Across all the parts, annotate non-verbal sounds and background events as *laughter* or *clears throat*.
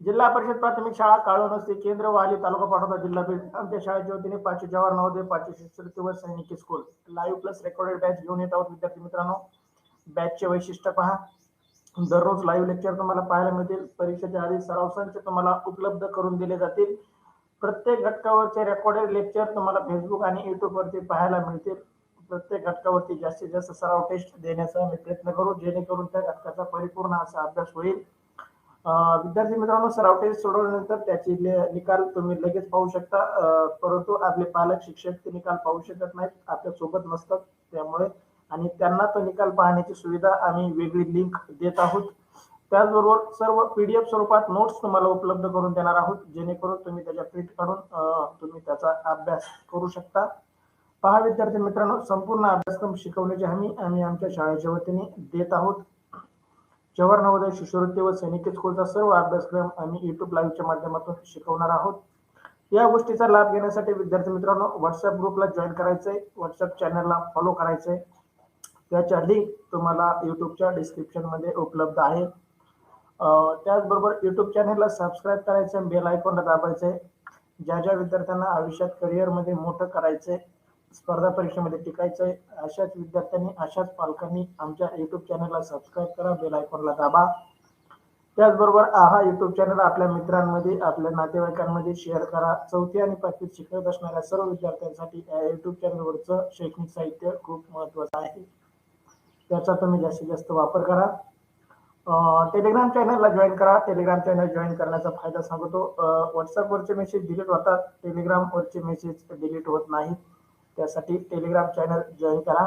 जिल्हा परिषद प्राथमिक शाळा काळोनस्ती केंद्र वाली तालुका पाठवता जिल्हा बीड आमच्या शाळेच्या वतीने पाचशे जवाहर नवोदय पाचशे शिष्यवृत्ती व सैनिकी school live plus recorded batch घेऊन येत आहोत विद्यार्थी मित्रांनो. बॅचचे वैशिष्ट्य पहा. दररोज लाईव्ह लेक्चर तुम्हाला पाहायला मिळतील. परीक्षेच्या आधी सराव संच तुम्हाला उपलब्ध करून दिले जातील. प्रत्येक घटकावरचे रेकॉर्डेड लेक्चर तुम्हाला फेसबुक आणि युट्यूबवरती पाहायला मिळतील. प्रत्येक घटकावरती जास्तीत जास्त सराव टेस्ट देण्याचा मी प्रयत्न करू. जेणेकरून त्या घटकाचा परिपूर्ण असा अभ्यास होईल. विद्यार्थी मित्रांनो सराव टेस्ट सोडवल्यानंतर त्याची निकाल तुम्ही लगेच पाहू शकता. परंतु आपले पालक शिक्षक ते निकाल पाहू शकत नाहीत. आपल्यासोबत नसतात त्यामुळे. आणि त्यांना तो निकाल पाहण्याची सुविधा आम्ही वेगळी लिंक देत आहोत. त्याचबरोबर सर्व पीडीएफ स्वरूपात नोट्स तुम्हाला उपलब्ध करून देणार आहोत. जेणेकरून तुम्ही त्याच्या प्रिंट काढून तुम्ही त्याचा अभ्यास करू शकता. पहा विद्यार्थी मित्रांनो संपूर्ण अभ्यासक्रम शिकवण्याची हमी आम्ही आमच्या शाळेच्या वतीने देत आहोत. जवाहर नवोदय शिष्यवृत्ती व सैनिकी स्कूलचा सर्व अभ्यासक्रम आम्ही युट्यूब लाईव्हच्या माध्यमातून शिकवणार आहोत. या गोष्टीचा लाभ घेण्यासाठी विद्यार्थी मित्रांनो व्हॉट्सअप ग्रुपला जॉईन करायचंय. व्हॉट्सअप चॅनलला फॉलो करायचंय. त्याच्या लिंक तुम्हाला युट्यूबच्या डिस्क्रिप्शनमध्ये उपलब्ध आहे. त्याचबरोबर युट्यूब चॅनलला सबस्क्राईब करायचं बेल आयकॉनला दाबायचंय. ज्या ज्या विद्यार्थ्यांना आयुष्यात करिअरमध्ये मोठं करायचंय स्पर्धा परीक्षेमध्ये टिकायचंय अशाच विद्यार्थ्यांनी अशाच पालकांनी आमच्या युट्यूब चॅनलला सबस्क्राईब करा बेल आयकॉनला दाबा. त्याचबरोबर हा युट्यूब चॅनल आपल्या मित्रांमध्ये आपल्या नातेवाईकांमध्ये शेअर करा. चौथी आणि पाचवीत शिकत असणाऱ्या सर्व विद्यार्थ्यांसाठी या युट्यूब चॅनलवरचं शैक्षणिक साहित्य खूप महत्वाचं आहे. त्याचा तुम्ही जास्तीत जास्त वापर करा. टेलिग्राम चॅनलला जॉईन करा. टेलिग्राम चॅनल जॉईन करण्याचा फायदा सांगतो. व्हॉट्सअपवरचे मेसेज डिलीट होतात. टेलिग्रामवरचे मेसेज डिलीट होत नाहीत. त्यासाठी टेलिग्राम चॅनल जॉईन करा.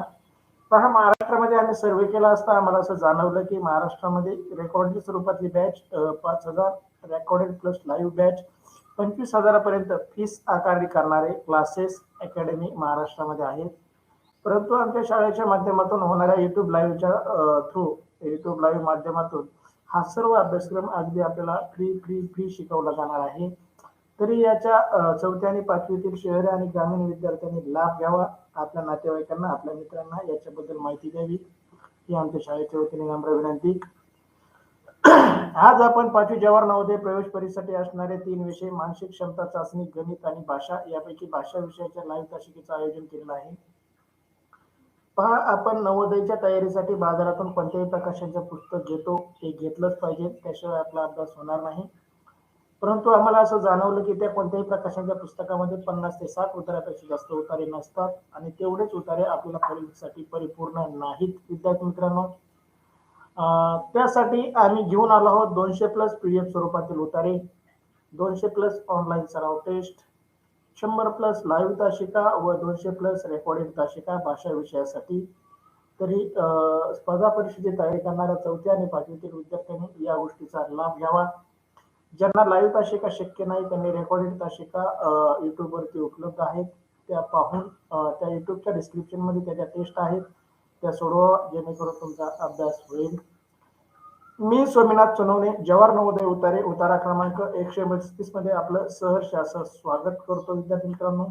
पहा महाराष्ट्रामध्ये आम्ही सर्वे केला असता आम्हाला असं जाणवलं की महाराष्ट्रामध्ये रेकॉर्डिंग स्वरूपातली बॅच पाच हजार रेकॉर्डेड प्लस लाईव्ह बॅच पंचवीस हजारापर्यंत फीस आकारणी करणारे क्लासेस अकॅडमी महाराष्ट्रामध्ये आहेत. परंतु आमच्या शाळेच्या माध्यमातून होणाऱ्या युट्यूब लाईव्हच्या थ्रू युट्यूब लाईव्ह माध्यमातून हा सर्व अभ्यासक्रम अगदी आपल्याला फ्री फ्री फ्री शिकवला जाणार आहे. तरी याच्या चौथ्या आणि पाचवीतील शहरी आणि ग्रामीण विद्यार्थ्यांनी लाभ घ्यावा आपल्या नातेवाईकांना आपल्या मित्रांना याच्याबद्दल माहिती द्यावी. ही आमच्या शाळेच्या वतीने नम्र विनंती. आज आपण पाचवी जवाहर नवोदय प्रवेश परीक्षेसाठी असणारे तीन विषय मानसिक क्षमता चाचणी गणित आणि भाषा यापैकी भाषा विषयाच्या लाईव्ह तासिकेचं आयोजन केलेलं आहे. पहा आपण नवोदयच्या तयारीसाठी बाजारातून कोणत्याही प्रकाशनचं पुस्तक घेतो ते घेतलंच पाहिजे. त्याशिवाय आपला अभ्यास होणार नाही. परंतु आम्हाला असं जाणवलं की त्या कोणत्याही प्रकाशनच्या पुस्तकामध्ये पन्नास ते साठ उतारापेक्षा जास्त उतारे नसतात आणि तेवढेच उतारे आपल्याला परीक्षेसाठी परिपूर्ण नाहीत. विद्यार्थी मित्रांनो त्यासाठी आम्ही घेऊन आलो आहोत दोनशे प्लस पी एफ स्वरूपातील उतारे. दोनशे प्लस ऑनलाईन सराव टेस्ट शंभर प्लस लाईव्ह तासिका व दोनशे प्लस रेकॉर्डिंग तासिका भाषा विषयासाठी. तरी स्पर्धा परीक्षेची तयारी करणाऱ्या चौथ्या आणि पाचवीतील विद्यार्थ्यांनी या गोष्टीचा लाभ घ्यावा. ज्यांना लाईव्ह तासिका शक्य नाही त्यांनी रेकॉर्डेड तासिका युट्यूबवरती उपलब्ध आहेत त्या पाहून त्या युट्यूबच्या डिस्क्रिप्शनमध्ये त्याच्या टेस्ट आहेत. त्या सोडवा जेणेकरून तुमचा अभ्यास होईल. मी स्वामीनाथ सोनवणे जवाहर नवोदय उतारे उतारा क्रमांक एकशे बत्तीसमध्ये आपलं सहर्ष असं स्वागत करतो विद्यार्थी मित्रांनो.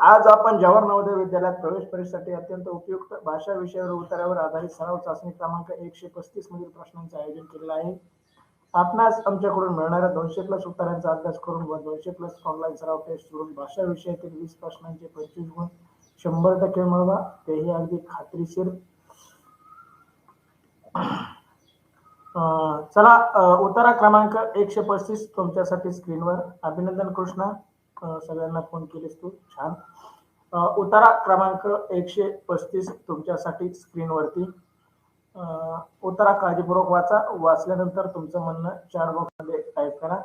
आज आपण जवाहर नवोदय विद्यालयात प्रवेश परीक्षेसाठी अत्यंत उपयुक्त भाषा विषयावर उतारावर आधारित सराव चाचणी क्रमांक एकशे पस्तीस मधील प्रश्नांचे आयोजन केलेलं आहे. आपणास आमच्याकडून मिळणाऱ्या दोनशे प्लस उत्तरांचा अभ्यास करून व दोनशे प्लस ऑनलाईन सराव टेस्ट सोडून भाषा विषयातील वीस प्रश्नांचे पंचवीस गुण शंभर टक्के मिळवा. तेही अगदी खात्रीशीर. चला अं, उतारा क्रमांक एकशे पस्तीस तुमच्यासाठी स्क्रीनवर अभिनंदन कृष्णा. सगळ्यांना फोन केलीस तू. छान. उतारा क्रमांक एकशे पस्तीस तुमच्यासाठी स्क्रीनवरती उतारा काळजीपूर्वक वाचा. वाचल्यानंतर तुमचं म्हणणं चार बॉक्समध्ये टाईप करा.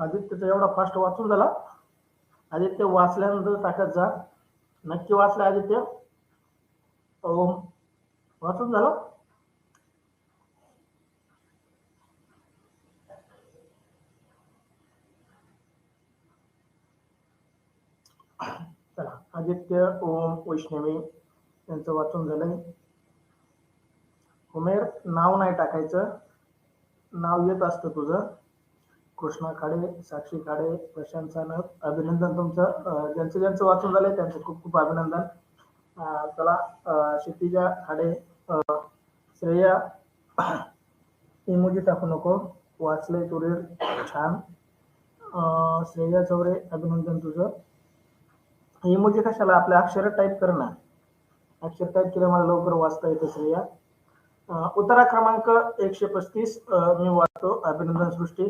आदित्यचा एवढा फास्ट वाचून झाला. आदित्य वाचल्यानंतर टाकत जा. नक्की वाचलं आदित्य ओम. वाचून झालं. आदित्य ओम वैष्णवी त्यांचं वाचून झालंय. उमेर नाव नाही टाकायचं. नाव येत असतं तुझं. कृष्णा खाडे साक्षी खाडे प्रशांत सानप. अभिनंदन तुमचं. ज्यांचं ज्यांचं वाचून झालंय त्यांचं खूप खूप अभिनंदन. चला क्षितिजा खाडे श्रेया इमोजी टाकू नको. वाचलंय तुरे छान. श्रेया चौरे अभिनंदन तुझं. इमोजी कशाला? आपल्या अक्षर टाईप कर ना. अक्षर टाईप केलं मला लवकर वाचता येतं श्रेया. उतारा क्रमांक एकशे पस्तीस. मी वाचतो. अभिनंदन सृष्टी.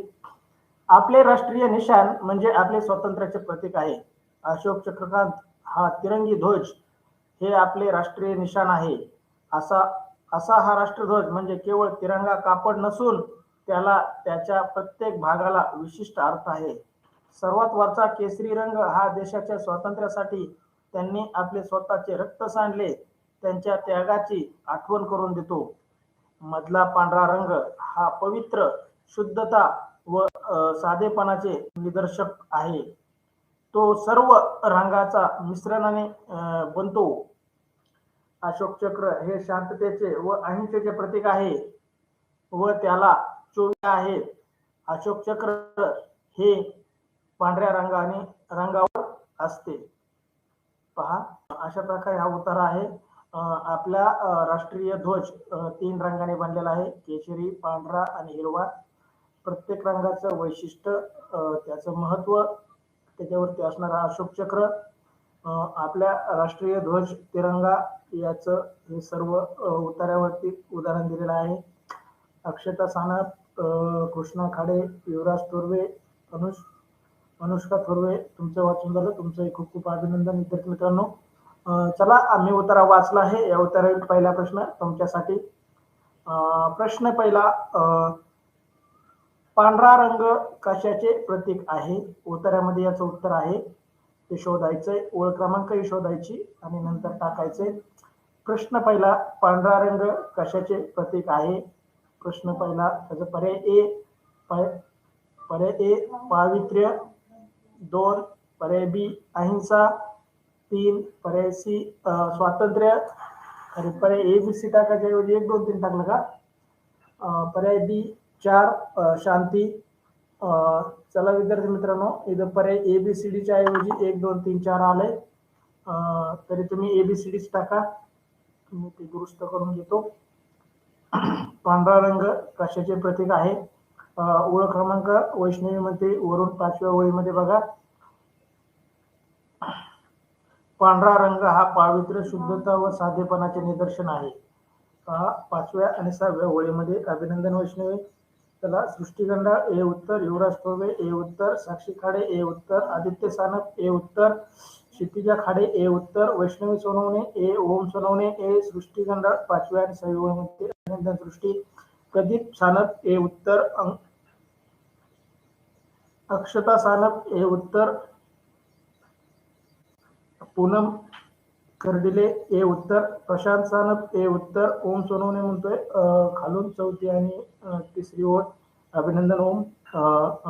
आपले राष्ट्रीय निशाण म्हणजे आपले स्वातंत्र्याचे प्रतीक आहे. अशोक चक्रकांत हा तिरंगी ध्वज हे आपले राष्ट्रीय निशाण आहे. असा असा हा राष्ट्रध्वज म्हणजे केवळ तिरंगा कापड नसून त्याला त्याच्या प्रत्येक भागाला विशिष्ट अर्थ आहे. सर्वात वरचा केसरी रंग हा देशाच्या स्वातंत्र्यासाठी त्यांनी आपले स्वतःचे रक्त सांडले त्यांच्या त्यागाची आठवण करून देतो. मधला पांढरा रंग हा पवित्र शुद्धता व साधेपणाचे निदर्शक आहे. तो सर्व रंगाचा मिश्रणाने बनतो. अशोक चक्र हे शांततेचे व अहिंसेचे प्रतीक आहे व त्याला चोवी आहेत अशोक चक्र हे पांढऱ्या रंगाने रंगावर असते. पहा अशा प्रकारे हा उतारा आहे. आपला राष्ट्रीय ध्वज तीन रंगाने बनलेला आहे. केशरी पांढरा आणि हिरवा. प्रत्येक रंगाचं वैशिष्ट्य त्याचं महत्त्व त्याच्यावरती असणारा अशोक चक्र आपल्या राष्ट्रीय ध्वज तिरंगा याचं हे सर्व उतार्यावरती उदाहरण दिलेलं आहे. अक्षता सानप कृष्णा खाडे युवराज थोरवे अनुष अनुष्का थोरवे तुमचं वाचून झालं. तुमचं खूप खूप अभिनंदन विद्यार्थी मित्रांनो. चला आम्ही उतारा वाचला आहे. या उतारावरील पहिला प्रश्न तुमच्यासाठी. प्रश्न पहिला अं, पांढरा रंग कशाचे प्रतीक आहे? उतार्यामध्ये याचं उत्तर आहे. ते शोधायचंय. ओळ क्रमांकही शोधायची आणि नंतर टाकायचे. प्रश्न पहिला पांढरा रंग कशाचे प्रतीक आहे? प्रश्न पहिला त्याचा पर्याय ए पर्याय पर्याय ए पावित्र्य. दोन पर्याय बी अहिंसा. तीन पर्याय सी स्वातंत्र्य. आणि पर्याय ए बी सी टाकायच्या ऐवजी एक दोन तीन टाकलं का? पर्याय बी चार शांती. चला विद्यार्थी मित्रांनो इथं पर्याय ए बी सी डीच्या ऐवजी एक दोन तीन चार आले. तरी तुम्ही ए बी सी डीच टाका. मी ते दुरुस्त करून घेतो. पांढरा रंग कशाचे प्रतीक आहे? ओळख क्रमांक वैष्णवीमध्ये वरून पाचव्या ओळीमध्ये बघा. पांढरा रंग हा पावित्र्य शुद्धता व साधेपणाचे निदर्शन आहे. पाचव्या आणि सहाव्या ओळीमध्ये अभिनंदन वैष्णवी. त्याला सृष्टिगंडा ए उत्तर युवराज थोवे ए उत्तर साक्षी खाडे ए उत्तर आदित्य सानप ए उत्तर क्षितिजा खाडे ए उत्तर वैष्णवी सोनवणे ए ओम सोनवणे ए सृष्टिगंडा पाचव्या आणि सहाव्या अभिनंदन सृष्टी प्रदीप सानप ए उत्तर अक्षता सानप ए उत्तर पूनम कर्डिले ए उत्तर. प्रशांत सानप ए उत्तर. ओम सोनवणे म्हणतोय. खालून चौथी आणि तिसरी ओळ. अभिनंदन ओम.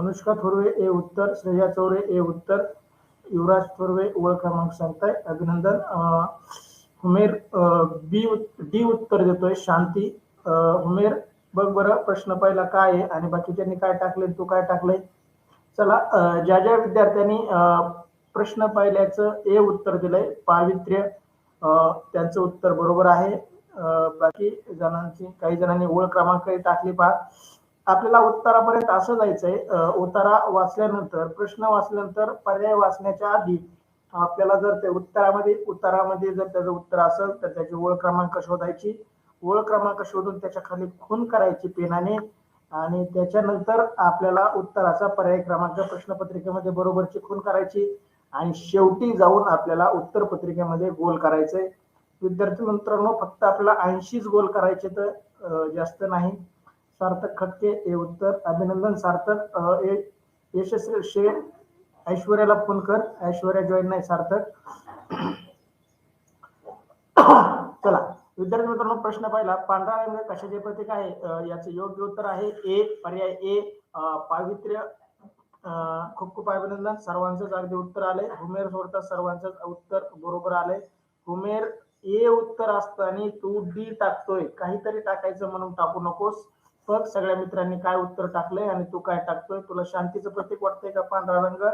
अनुष्का थोरवे ए उत्तर. श्रेया चौरे ए उत्तर. युवराज थोरवे ओळ क्रमांक सांगताय. अभिनंदन. हुमेर बी डी उत्तर देतोय. शांती. हुमेर बघ बरं प्रश्न पहिला काय आहे आणि बाकीच्यांनी काय टाकले तू काय टाकलंय? चला ज्या ज्या विद्यार्थ्यांनी प्रश्न पाहिल्याचं ए उत्तर दिलंय पावित्र्य त्यांचं उत्तर बरोबर आहे. बाकी जणांची काही जणांनी ओळ क्रमांकही टाकली पहा. आपल्याला उत्तरापर्यंत असं जायचंय उतारा वाचल्यानंतर प्रश्न वाचल्यानंतर पर्याय वाचण्याच्या आधी आपल्याला जर ते उत्तरामध्ये उत्तरामध्ये जर त्याचं उत्तर असेल तर त्याची ओळ क्रमांक शोधायची. ओळ क्रमांक शोधून त्याच्याखाली खून करायची पेनाने आणि त्याच्यानंतर आपल्याला उत्तराचा पर्याय क्रमांक प्रश्नपत्रिकेमध्ये बरोबरची खून करायची. आणि शेवटी जाऊन आपल्याला उत्तर पत्रिकेमध्ये गोल करायचंय. विद्यार्थी मित्रांनो फक्त आपल्याला ऐंशीच गोल करायचे तर जास्त नाही. सार्थक खटके हे उत्तर. अभिनंदन सार्थक. यशस्वी शे ऐश्वर्याला फोन कर. ऐश्वर्या जॉईन नाही सार्थक. चला. विद्यार्थी मित्रांनो प्रश्न पाहिला. पांढरा रंग कशाचे प्रतीक आहे? याचे योग्य उत्तर आहे ए पर्याय ए. पावित्र्य खूप खूप अभिनंदन सर्वांचंच अगदी उत्तर आलंय. हुमेर सोडता सर्वांचंच उत्तर बरोबर आलंय. हुमेर ए उत्तर असताना तू डी टाकतोय. काहीतरी टाकायचं म्हणून टाकू नकोस. बघ सगळ्या मित्रांनी काय उत्तर टाकलंय आणि तू काय टाकतोय. तुला शांतीचं प्रतीक वाटतंय का पांढरा रंग?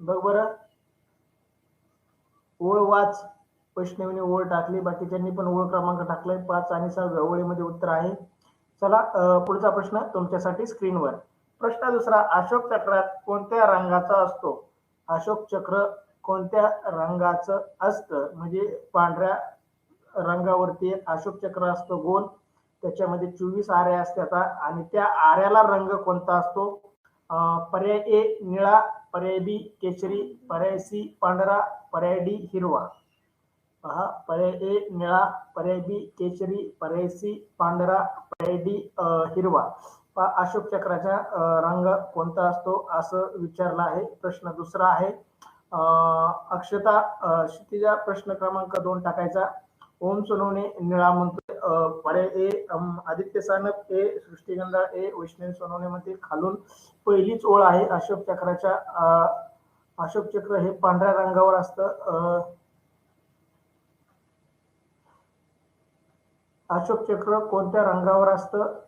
बघ बरं. ओळ वाच. वैष्णवीने ओळ टाकली. बाकीच्यांनी पण ओळ क्रमांक टाकलाय. पाच आणि सहा ओळीमध्ये उत्तर आहे. चला पुढचा प्रश्न तुमच्यासाठी स्क्रीनवर प्रश्न दुसरा अशोक चक्रात कोणत्या रंगाचा असतो? अशोक चक्र कोणत्या रंगाचं असतं? म्हणजे पांढऱ्या रंगावरती एक अशोक चक्र असतं गोल. त्याच्यामध्ये चोवीस आऱ्या असतात आणि त्या आऱ्याला रंग कोणता असतो? पर्याय ए निळा पर्याय बी केशरी पर्याय सी पांढरा पर्याय डी हिरवा. पहा पर्याय ए निळा पर्याय बी केशरी पर्याय सी पांढरा पर्याय डी हिरवा. अशोक चक्राचा रंग कोणता असतो असं विचारला आहे. प्रश्न दुसरा आहे अक्षता क्षितिजा प्रश्न क्रमांक दोन टाकायचा. ओम सोनवणे निळा म्हणतोय. पर्याय ए आदित्य सानप ए सृष्टीगंधा ए वैष्णवी सोनवणे मध्ये खालून पहिलीच ओळ आहे अशोक चक्राच्या. अं, अशोक चक्र हे पांढऱ्या रंगावर असतं. अं, अशोक चक्र कोणत्या रंगावर असतं?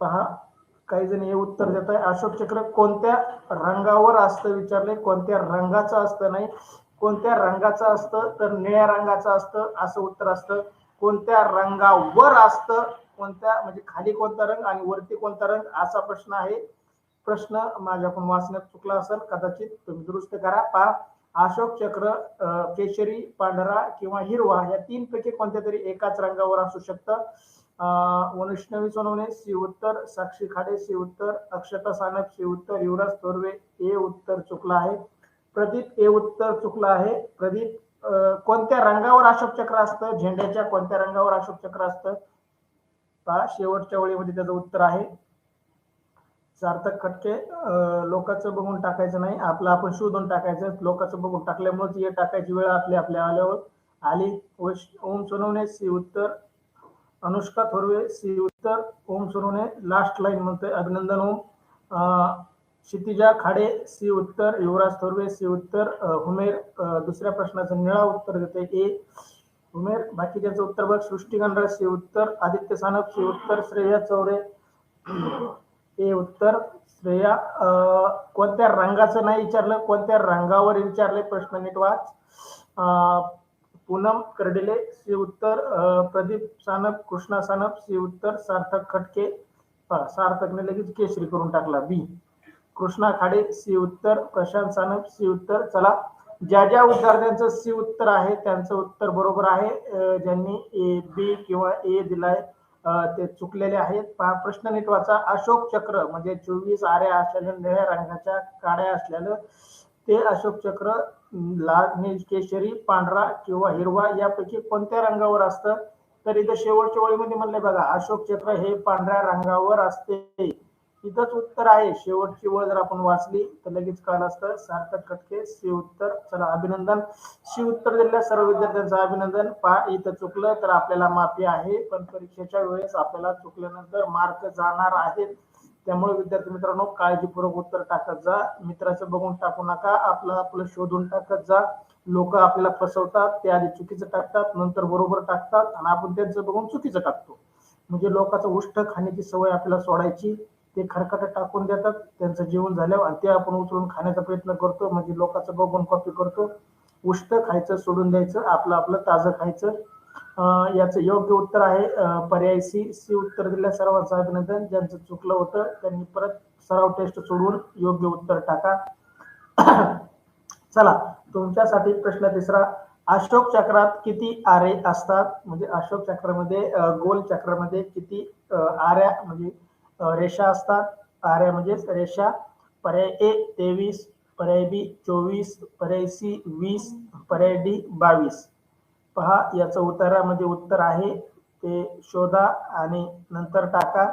पहा काही जण हे उत्तर देत आहे. अशोक चक्र कोणत्या रंगावर असतं विचारले कोणत्या रंगाचं असतं नाही. कोणत्या रंगाचं असतं तर निळ्या रंगाचं असतं असं उत्तर असतं. कोणत्या रंगावर असतं कोणत्या म्हणजे खाली कोणता रंग आणि वरती कोणता रंग असा प्रश्न आहे. प्रश्न माझ्याकडून वाचण्यात चुकला असेल कदाचित तुम्ही दुरुस्त करा. पहा अशोक चक्र केशरी पांढरा किंवा हिरवा या तीन पैकी कोणत्या तरी एकाच रंगावर असू शकतं. वैष्णवी सोनवणे सी उत्तर साक्षी खाडे सी उत्तर अक्षता सानप सी उत्तर युवराज थोरवे ए उत्तर चुकलं आहे. प्रदीप ए उत्तर चुकलं आहे. प्रदीप कोणत्या रंगावर अशोक चक्र असतं? झेंड्याच्या कोणत्या रंगावर अशोक चक्र असतं? का शेवटच्या ओळीमध्ये त्याचं उत्तर आहे. सार्थक खटके लोकांचं बघून टाकायचं नाही. आपलं आपण शोधून टाकायचं. लोकांचं बघून टाकल्यामुळेच हे टाकायची वेळ आपली आपल्या आल्यावर आली. ओम सोनवणे सी उत्तर अनुष्का थोरवे सी उत्तर ओम सोनवणे लास्ट लाईन म्हणतोय अभिनंदन ओम. क्षितिजा खाडे सी उत्तर युवराज थोरवे सी उत्तर हुमेर दुसऱ्या प्रश्नाचं निळा उत्तर देते ए. बाकी बाकीच्याचं उत्तर बघ. सृष्टी गणराज सी उत्तर आदित्य सानप सी उत्तर श्रेया चौरे. ए उत्तर श्रेया कोणत्या रंगाचं नाही विचारलं कोणत्या रंगावर विचारले प्रश्न नीट वाच. पूनम कर्डिले सी उत्तर प्रदीप सानप कृष्णा सानप सी उत्तर सार्थक खटके सार्थकने लगेच केशरी करून टाकला बी. कृष्णा खाडे सी उत्तर प्रशांत सानप सी उत्तर चला. ज्या ज्या विद्यार्थ्यांचं सी उत्तर आहे त्यांचं उत्तर बरोबर आहे. ज्यांनी ए बी किंवा ए दिलाय ते चुकलेले आहेत. प्रश्न नीट वाचा. अशोक चक्र म्हणजे चोवीस आऱ्या असलेल्या निळ्या रंगाच्या काड्या असलेलं ते अशोक चक्र लाल केशरी पांढरा किंवा हिरवा यापैकी कोणत्या रंगावर असतं? तर इथं शेवटच्या ओळीमध्ये म्हणले बघा अशोक चक्र हे पांढऱ्या रंगावर असते. इथंच उत्तर आहे. शेवटची ओळ जर आपण वाचली तर लगेच कळलं असतं? सार्थक कटके सी उत्तर. चला अभिनंदन. सी उत्तर दिलेल्या सर्व विद्यार्थ्यांचं अभिनंदन. पहा इथं चुकलं तर आपल्याला माफी आहे पण परीक्षेच्या वेळेस आपल्याला चुकल्यानंतर मार्क जाणार आहेत. त्यामुळे विद्यार्थी मित्रांनो काळजीपूर्वक उत्तर टाकत जा. मित्राचं बघून टाकू नका आपलं आपलं शोधून टाकत जा. लोक आपल्याला फसवतात ते आधी चुकीचं टाकतात नंतर बरोबर टाकतात आणि आपण त्यांचं बघून चुकीचं टाकतो. म्हणजे लोकांचं उष्ट खाण्याची सवय आपल्याला सोडायची ते खरकट टाकून देतात त्यांचं जेवण झाल्यावर आणि ते आपण उचलून खाण्याचा प्रयत्न करतो. म्हणजे लोकांचं बघून कॉपी करतो. उष्ट खायचं सोडून द्यायचं आपलं आपलं ताजं खायचं. याचं योग्य उत्तर आहे. पर्याय सी सी उत्तर दिल्या सर्वांचं अभिनंदन. ज्यांचं चुकलं होतं त्यांनी परत सराव टेस्ट सोडवून योग्य उत्तर टाका. *clears throat* चला तुमच्यासाठी प्रश्न तिसरा. अशोक चक्रात किती आरे असतात? म्हणजे अशोक चक्रामध्ये गोल चक्रामध्ये किती आऱ्या म्हणजे रेषा असतात? आऱ्या म्हणजे रेषा पर्याय ए तेवीस पर्याय बी चोवीस पर्याय सी वीस पर्याय डी बावीस. पहा याचं उत्तरामध्ये उत्तर आहे. ते शोधा आणि नंतर टाका.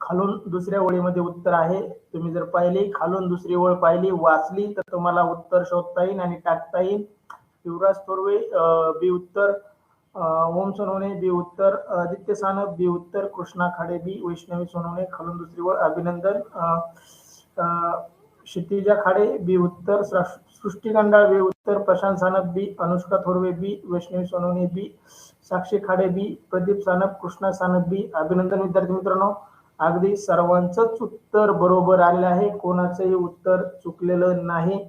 खालून दुसऱ्या ओळीमध्ये उत्तर आहे. तुम्ही जर पाहिली खालून दुसरी ओळ पाहिली वाचली तर तुम्हाला उत्तर शोधता येईल आणि टाकता येईल. युवराज थोरवे बी उत्तर ओम सोनवणे बी उत्तर आदित्य सानप बी उत्तर कृष्णा खाडे बी वैष्णवी सोनवणे खालून दुसरी ओळ अभिनंदन क्षितिजा खाडे बी उत्तर सृष्टी गंडाळ बी उत्तर प्रशांत सानप बी. अनुष्का थोरवे बी. वैष्णवी सोनवणे बी. साक्षी खाडे बी. प्रदीप सानप कृष्णा सानप बी. अभिनंदन विद्यार्थी मित्रांनो अगदी सर्वांचंच उत्तर बरोबर आलेलं आहे. कोणाचंही उत्तर चुकलेलं नाही.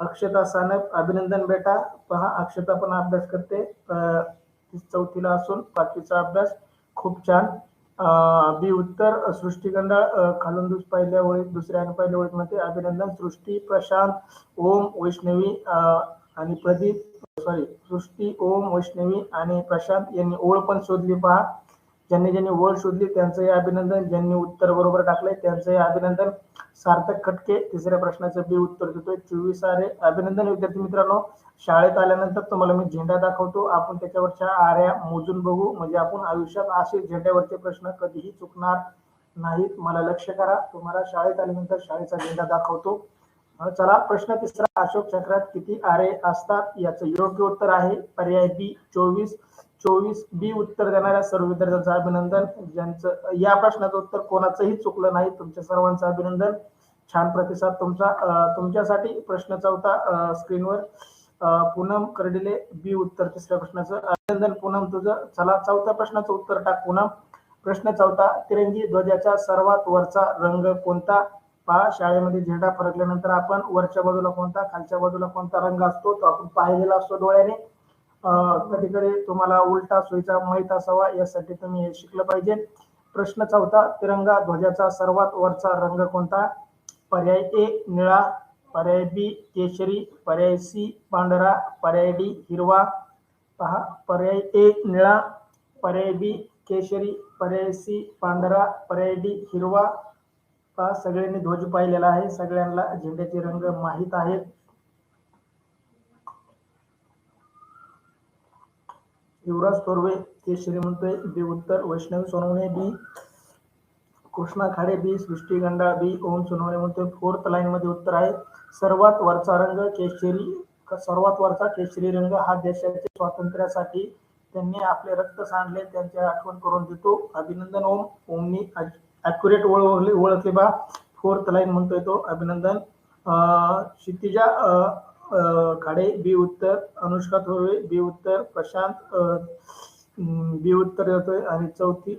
अक्षता सानप अभिनंदन बेटा. पहा अक्षता पण अभ्यास करते. चौथीला असून पाचवीचा अभ्यास खूप छान बी उत्तर सृष्टी खालून दुस पहिल्या ओळीत दुसऱ्या पहिल्या ओळीमध्ये अभिनंदन सृष्टी प्रशांत ओम वैष्णवी अं, आणि प्रदीप सॉरी सृष्टी ओम वैष्णवी आणि प्रशांत यांनी ओळ पण शोधली पहा. ज्यांनी ज्यांनी ओळ शोधली त्यांचंही अभिनंदन. ज्यांनी उत्तर बरोबर टाकलंय त्यांचंही अभिनंदन. सार्थक खटके तिसऱ्या प्रश्नाचं बी उत्तर देतोय. चोवीस आरे अभिनंदन विद्यार्थी मित्रांनो. शाळेत आल्यानंतर तुम्हाला मी झेंडा दाखवतो. आपण त्याच्यावरच्या आऱ्या मोजून बघू. म्हणजे आपण आयुष्यात असे झेंड्यावरचे प्रश्न कधीही चुकणार नाहीत. मला लक्ष करा. तुम्हाला शाळेत आल्यानंतर शाळेचा झेंडा दाखवतो. चला प्रश्न तिसरा. अशोक चक्रात किती आरे असतात? याचं योग्य उत्तर आहे. पर्याय बी चोवीस. चोवीस बी उत्तर देणाऱ्या सर्व विद्यार्थ्यांचं अभिनंदन. ज्यांचं या प्रश्नाचं उत्तर कोणाचंही चुकलं नाही. तुमच्या सर्वांचं अभिनंदन. छान प्रतिसाद तुमचा. तुमच्यासाठी प्रश्न चौथा स्क्रीनवर. पूनम कर्डिले बी उत्तर तिसऱ्या प्रश्नाचं. अभिनंदन पूनम तुझं. चला चौथ्या प्रश्नाचं उत्तर टाक पूनम. प्रश्न चौथा तिरंगी ध्वजाचा सर्वात वरचा रंग कोणता? पहा शाळेमध्ये झेंडा फरकल्यानंतर आपण वरच्या बाजूला कोणता खालच्या बाजूला कोणता रंग असतो? तो आपण पाहिलेला असतो डोळ्याने. कधीकडे तुम्हाला उलटा सोयीचा माहीत असावा यासाठी तुम्ही हे शिकलं पाहिजे. प्रश्न चौथा तिरंगा ध्वजाचा सर्वात वरचा रंग कोणता? पर्याय ए निळा पर्याय बी केशरी पर्याय सी पांढरा पर्याय डी हिरवा. पहा पर्याय ए निळा पर्याय बी केशरी पर्याय सी पांढरा पर्याय डी हिरवा. पहा सगळ्यांनी ध्वज पाहिलेला आहे. सगळ्यांना झेंड्याचे रंग माहीत आहेत. युवराज तोरवे केशरी म्हणतोय बी उत्तर वैष्णवी सोनवणे बी कृष्णा खाडे बी सृष्टी गंडा बी ओम सोनवणे म्हणतोय. फोर्थ लाईन मध्ये उत्तर आहे. सर्वात वरचा रंग केशरी सर्वात वरचा केशरी रंग हा देशाच्या स्वातंत्र्यासाठी त्यांनी आपले रक्त सांडले त्यांची आठवण करून देतो. अभिनंदन ओम ओमनी अॅक्युरेट ओळखले ओळखले बा. फोर्थ लाईन म्हणतोय तो अभिनंदन. क्षितिजा खाडे बी उत्तर अनुष्का थोरवे बी उत्तर प्रशांत बी उत्तर येतोय आणि चौथी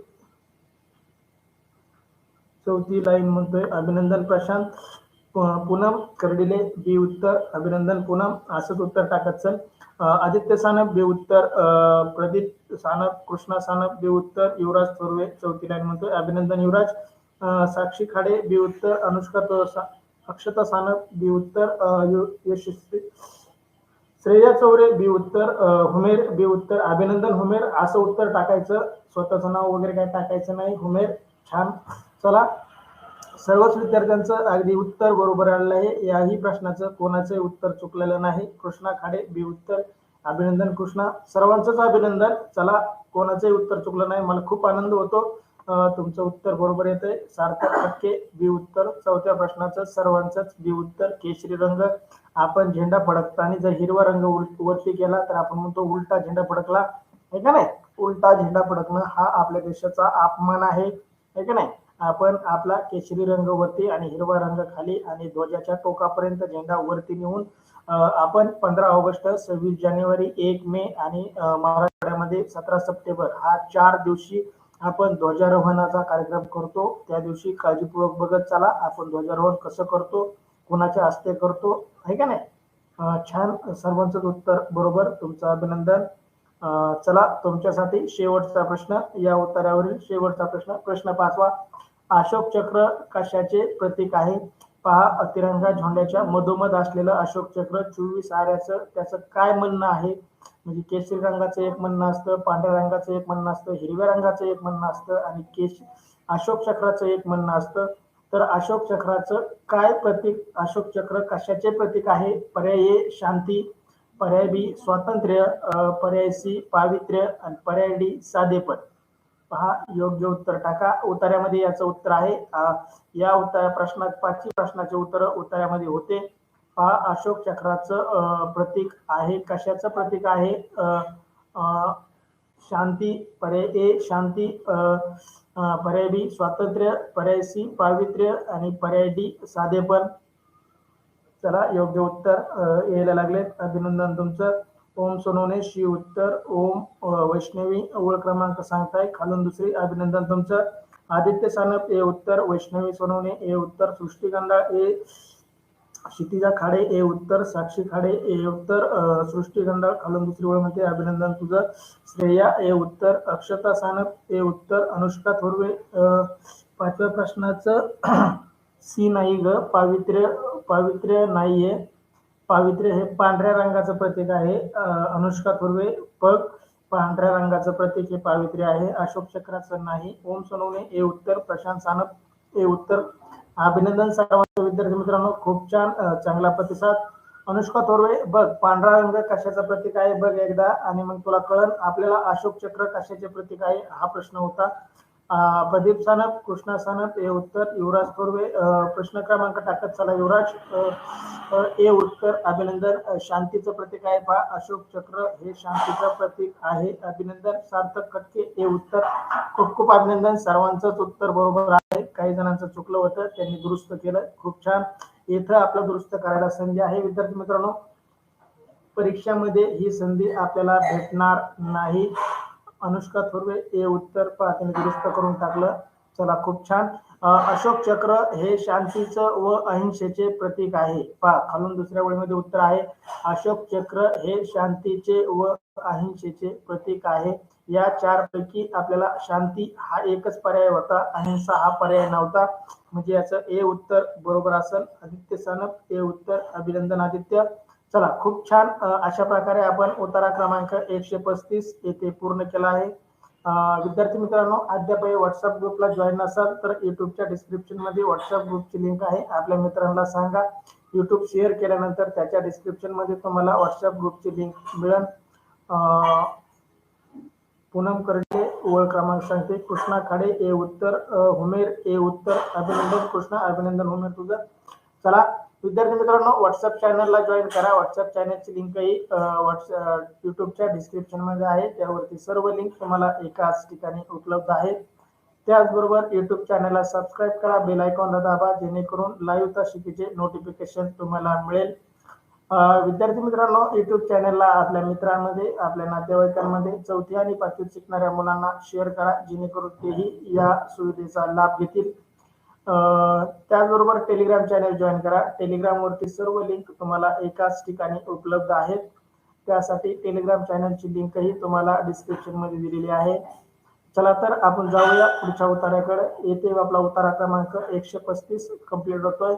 चौथी लाईन म्हणतोय अभिनंदन प्रशांत पूनम कर्डिले बी उत्तर अभिनंदन पूनम असंच उत्तर टाकत चल. आदित्य सानप बी उत्तर प्रदीप सानप कृष्णा सानप बी उत्तर युवराज थोरवे चौथी लाईन म्हणतोय अभिनंदन युवराज साक्षी खाडे बी उत्तर अनुष्का अक्षता सानप बी उत्तर यशस्वी श्रेया चौरे बी उत्तर हुमेर बी उत्तर अभिनंदन हुमेर असं उत्तर टाकायचं. स्वतःचं नाव वगैरे काय टाकायचं नाही. हुमेर छान. चला. सर्वच विद्यार्थ्यांचं अगदी उत्तर बरोबर आलेलं आहे. याही प्रश्नाचं कोणाचंही उत्तर चुकलेलं नाही. कृष्णा खाडे बी उत्तर अभिनंदन कृष्णा. सर्वांचंच अभिनंदन. चला. कोणाचंही उत्तर चुकलं नाही. मला खूप आनंद होतो. तुमचं उत्तर बरोबर येते सार्थक टक्के बी उत्तर. चौथ्या प्रश्नाचं सर्वांचंच बी उत्तर. केशरी रंग. आपण झेंडा फडकताना जर हिरवा रंग उल- वरती केला तर आपण म्हणतो उलटा झेंडा फडकला. आहे का नाही? उलटा झेंडा फडकणं हा आपल्या देशाचा अपमान आहे. आहे का नाही? आपण आपला केशरी रंग वरती आणि हिरवा रंग खाली आणि ध्वजाच्या टोकापर्यंत झेंडा वरती नेऊन आपण पंधरा ऑगस्ट सव्वीस जानेवारी एक मे आणि महाराष्ट्रामध्ये सतरा सप्टेंबर हा चार दिवशी आपण ध्वजारोहणाचा कार्यक्रम करतो. त्या दिवशी काळजीपूर्वक बघत चला. आपण ध्वजारोहण कसं करतो? कोणाच्या हस्ते करतो? आहे का नाही? छान सर्वांचं उत्तर बरोबर. तुमचं अभिनंदन. चला तुमच्यासाठी शेवटचा प्रश्न. या उत्तरावरील शेवटचा प्रश्न प्रश्न पाचवा अशोक चक्र कशाचे प्रतीक आहे? पहा तिरंगा झोंड्याच्या मधोमध असलेलं अशोक चक्र चोवीस आऱ्याचं त्याचं काय म्हणणं आहे? म्हणजे केशरी रंगाचं एक म्हणणं असतं पांढऱ्या रंगाचं एक म्हणणं असतं हिरव्या रंगाचं एक म्हणणं असतं आणि केश अशोक चक्राचं एक म्हणणं असतं. तर अशोक चक्राचं काय प्रतीक अशोक चक्र कशाचे प्रतीक आहे? पर्याय ए शांती पर्याय बी स्वातंत्र्य पर्याय सी पावित्र्य आणि पर्याय डी साधेपण. पहा योग्य उत्तर टाका. उतार्यामध्ये याचं उत्तर आहे. या उत्तर प्रश्नात पाचवी प्रश्नाचे उत्तर उतार्यामध्ये होते. हा अशोक चक्राचं प्रतीक आहे. कशाचं प्रतीक आहे? शांती पर्याय ए शांती पर्याय बी स्वातंत्र्य पर्याय सी पावित्र्य आणि पर्याय डी साधेपण. चला योग्य उत्तर यायला लागले अभिनंदन तुमचं. ओम सोनवणे श्री उत्तर. ओम वैष्णवी ओळ क्रमांक सांगताय. खालून दुसरी अभिनंदन तुमचं. आदित्य सानप ए उत्तर. वैष्णवी सोनवणे ए उत्तर. सृष्टिगंधा ए क्षितिजा खाडे ए उत्तर साक्षी खाडे ए उत्तर सृष्टी सृष्टिगंधा खालून दुसरी ओळ म्हणते अभिनंदन तुझं. श्रेया ए उत्तर अक्षता सानप ए उत्तर अनुष्का थोरवे पाचव्या प्रश्नाचं *clears throat* सी नाही ग पावित्र्य पावित्र्य नाहीये. पावित्र्य हे पांढऱ्या रंगाचं प्रतीक आहे. अनुष्का थोरवे पग पांढऱ्या रंगाचं प्रतीक हे पावित्र्य आहे. अशोक चक्राचं नाही. ओम सोनवणे ए उत्तर प्रशांत सानप ए उत्तर अभिनंदन सर्वांच्या विद्यार्थी मित्रांनो खूप छान चांगला प्रतिसाद. अनुष्का थोरवे बघ पांढरा रंग कशाचं प्रतीक आहे? बघ एकदा आणि मग तुला कळन आपल्याला अशोक चक्र कशाचे प्रतीक आहे? हा प्रश्न होता. प्रदीप सानप कृष्णा सानप हे उत्तर युवराज थोरवे प्रश्न क्रमांक टाकत चला. युवराज ए उत्तर अभिनंदन शांतीचं प्रतीक आहे. पहा अशोक चक्र हे शांतीचं प्रतीक आहे. अभिनंदन सार्थक खटके ए उत्तर. खूप खूप अभिनंदन सर्वांचंच उत्तर बरोबर आहे. काही जणांचं चुकलं होतं त्यांनी दुरुस्त केलं. खूप छान. इथं आपलं दुरुस्त करायला संधी आहे. विद्यार्थी मित्रांनो परीक्षामध्ये ही संधी आपल्याला भेटणार नाही. अनुष्का थोरवे हे उत्तर पाहतीने दुरुस्त करून टाकलं. चला खूप छान. अशोक चक्र हे शांतीचं व अहिंसेचे प्रतीक आहे. पा खालून दुसऱ्या ओळीमध्ये उत्तर आहे. अशोक चक्र हे शांतीचे व अहिंसेचे प्रतीक आहे. या चार पैकी आपल्याला शांती हा एकच पर्याय होता. अहिंसा हा पर्याय नव्हता. म्हणजे याचं ए उत्तर बरोबर असेल. आदित्य सनप ए उत्तर अभिनंदन आदित्य. चला खूप छान. अशा प्रकारे आपण उतारा क्रमांक एकशे पस्तीस येथे पूर्ण केला आहे. विद्यार्थी मित्रांनो अद्याप व्हॉट्सअप ग्रुपला जॉईन नसाल तर युट्यूबच्या डिस्क्रिप्शनमध्ये व्हॉट्सअप ग्रुपची लिंक आहे. आपल्या मित्रांना सांगा. युट्यूब शेअर केल्यानंतर त्याच्या डिस्क्रिप्शनमध्ये तुम्हाला व्हॉट्सअप ग्रुपची लिंक मिळेल. पूनम करडे ओळ क्रमांक सांगते. कृष्णा खाडे ए उत्तर हुमेर ए उत्तर अभिनंदन. कृष्णा अभिनंदन हुमेर तुझं. चला विद्यार्थी मित्रांनो व्हॉट्सअप चॅनलला जॉईन करा. व्हॉट्सअप चॅनलची लिंकही व्हॉट्सअप युट्यूबच्या डिस्क्रिप्शनमध्ये आहे. त्यावरती सर्व लिंक तुम्हाला एकाच ठिकाणी उपलब्ध आहेत. त्याचबरोबर युट्यूब चॅनलला सबस्क्राईब करा. बेल आयकॉनला दाबा जेणेकरून लाईव्ह तासिकेचे नोटिफिकेशन तुम्हाला मिळेल. विद्यार्थी मित्रांनो युट्यूब चॅनलला आपल्या मित्रांमध्ये आपल्या नातेवाईकांमध्ये चौथी आणि पाचवीत शिकणाऱ्या मुलांना शेअर करा. जेणेकरून तेही या सुविधेचा लाभ घेतील. त्याचबरोबर टेलिग्राम चॅनल जॉईन करा. टेलिग्रामवरती सर्व लिंक तुम्हाला एकाच ठिकाणी उपलब्ध आहेत. त्यासाठी टेलिग्राम चॅनलची लिंकही तुम्हाला डिस्क्रिप्शनमध्ये दिलेली आहे. चला तर आपण जाऊया पुढच्या उतार्याकडे येथे आपला उतारा क्रमांक एकशे पस्तीस. कंप्लीट होतोय.